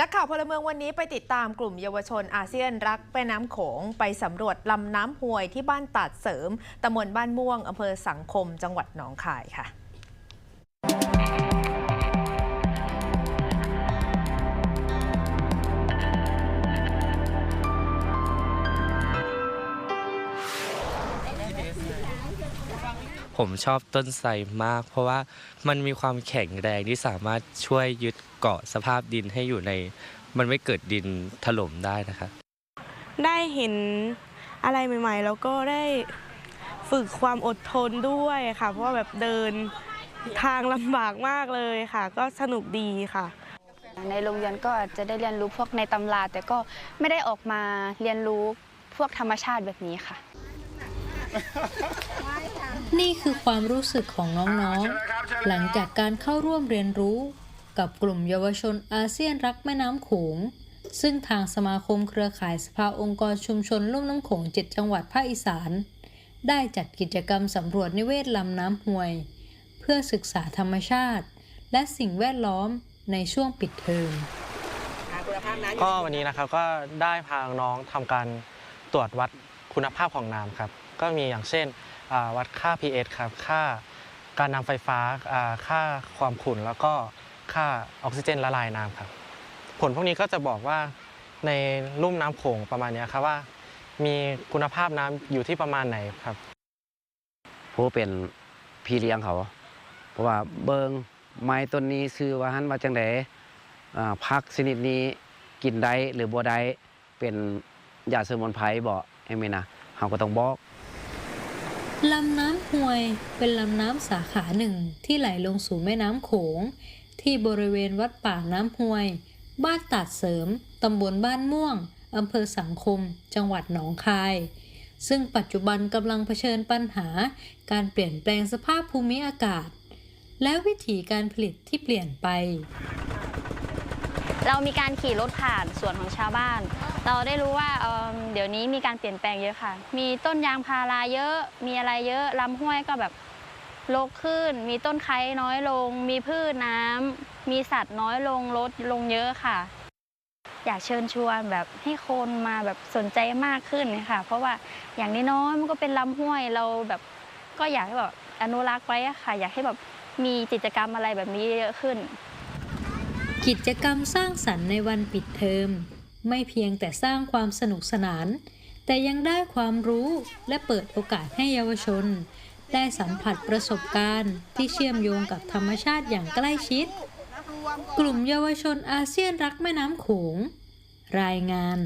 นักข่าวพลเมืองวันนี้ไปติดตามกลุ่มเยาวชนอาเซียนรักแม่น้ำโขง ไปสำรวจลำน้ำห้วยที่บ้านตาดเสริมตำบลบ้านม่วงอำเภอสังคม จังหวัดหนองคายค่ะ ผมชอบต้นไทรมาก เพราะว่ามันมีความแข็งแรงที่สามารถช่วยยึดเกาะสภาพดินให้อยู่ใน มันไม่เกิดดินถล่มได้นะครับได้เห็นอะไรใหม่ ๆ แล้วก็ได้ฝึกความอดทนด้วยค่ะ เพราะว่าแบบเดินทางลำบากมากเลยค่ะ ก็สนุกดีค่ะ ในโรงเรียนก็อาจจะได้เรียนรู้พวกในตำรา แต่ก็ไม่ได้ออกมาเรียนรู้พวกธรรมชาติแบบนี้ค่ะ นี่คือความรู้สึกของน้องๆ หลังจากการเข้าร่วมเรียนรู้ กับกลุ่มเยาวชนอาเซียนรักแม่น้ำโขง ซึ่งทางสมาคมเครือข่ายสภาองค์กรชุมชนลุ่มน้ำโขง7จังหวัดภาคอีสาน ได้จัดกิจกรรมสำรวจนิเวศลำน้ำห้วย เพื่อศึกษาธรรมชาติ และสิ่งแวดล้อมในช่วงปิดเทอมก็วันนี้นะครับก็ได้พาน้องๆทำการตรวจวัดคุณภาพของน้ำครับ ก็มีอย่างเช่นวัดค่า pH ครับค่าการนำไฟฟ้าค่าความขุ่นแล้วก็ค่าออกซิเจนละลายน้ำครับ ผลพวกนี้ก็จะบอกว่าในลุ่มน้ำโขงประมาณนี้ครับว่า มีคุณภาพน้ำอยู่ที่ประมาณไหนครับผู้เป็นพี่เลี้ยงเขา เพราะว่าเบิงไม้ต้นนี้ซื้อว่าหันมาจังไดพักชนิดนี้กินได้หรือบ่ได้เป็นยาสมุนไพรบ่ไอ้แม่นะเฮาก็ต้องบอก ลำน้ำห้วยเป็นลำน้ำสาขาหนึ่งที่ไหลลงสู่แม่น้ำโขง ที่บริเวณวัดป่าน้ำห้วย บ้านตัดเสริม ตำบลบ้านม่วงอำเภอสังคม จังหวัดหนองคาย ซึ่งปัจจุบันกำลังเผชิญปัญหา การเปลี่ยนแปลงสภาพภูมิอากาศ และวิถีการผลิตที่เปลี่ยนไป เรามีการขี่รถผ่านสวนของชาวบ้าน เราได้รู้ว่าเอิ่ม เดี๋ยวนี้มีการเปลี่ยนแปลงเยอะค่ะ มีต้นยางพาราเยอะ มีอะไรเยอะลำห้วยก็แบบรกขึ้น มีต้นไคร้น้อยลง มีพืชน้ำ มีสัตว์น้อยลงลดลงเยอะค่ะ อยากเชิญชวนแบบให้คนมาแบบสนใจมากขึ้นค่ะ เพราะว่าอย่างน้อยๆมันก็เป็นลำห้วยเราแบบก็อยากให้แบบอนุรักษ์ไว้ค่ะ อยากให้แบบมีกิจกรรมอะไรแบบนี้เยอะขึ้น กิจกรรมสร้างสรรค์ในวันปิดเทอม ไม่เพียงแต่สร้างความสนุกสนาน แต่ยังได้ความรู้และเปิดโอกาสให้เยาวชน ได้สัมผัสประสบการณ์ที่เชื่อมโยงกับธรรมชาติอย่างใกล้ชิด กลุ่มเยาวชนอาเซียนรักแม่น้ำโขง รายงาน